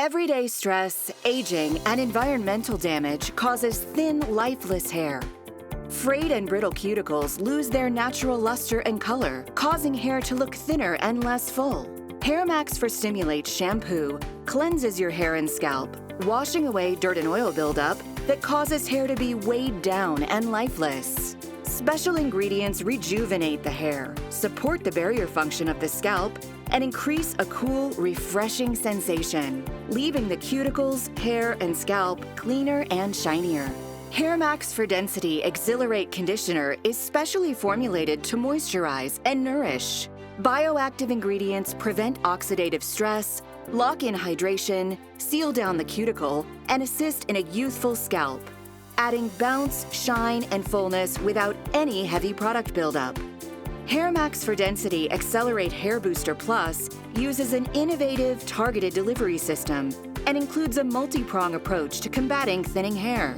Everyday stress, aging, and environmental damage causes thin, lifeless hair. Frayed and brittle cuticles lose their natural luster and color, causing hair to look thinner and less full. Hair Max for Stimulate shampoo cleanses your hair and scalp, washing away dirt and oil buildup that causes hair to be weighed down and lifeless. Special ingredients rejuvenate the hair, support the barrier function of the scalp, and increase a cool, refreshing sensation, leaving the cuticles, hair, and scalp cleaner and shinier. Hair Max for Density Exhilarate Conditioner is specially formulated to moisturize and nourish. Bioactive ingredients prevent oxidative stress, lock in hydration, seal down the cuticle, and assist in a youthful scalp, adding bounce, shine, and fullness without any heavy product buildup. Hair Max for Density Accelerate Hair Booster Plus uses an innovative targeted delivery system and includes a multi prong approach to combating thinning hair.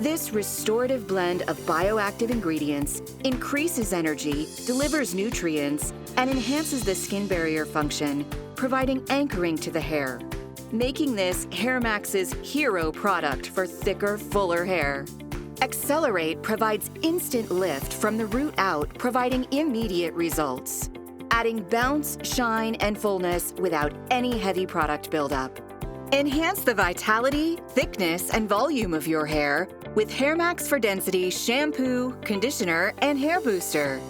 This restorative blend of bioactive ingredients increases energy, delivers nutrients, and enhances the skin barrier function, providing anchoring to the hair, making this HairMax's hero product for thicker, fuller hair. Accelerate provides instant lift from the root out, providing immediate results, adding bounce, shine, and fullness without any heavy product buildup. Enhance the vitality, thickness, and volume of your hair with Hair Max for Density shampoo, conditioner, and hair booster.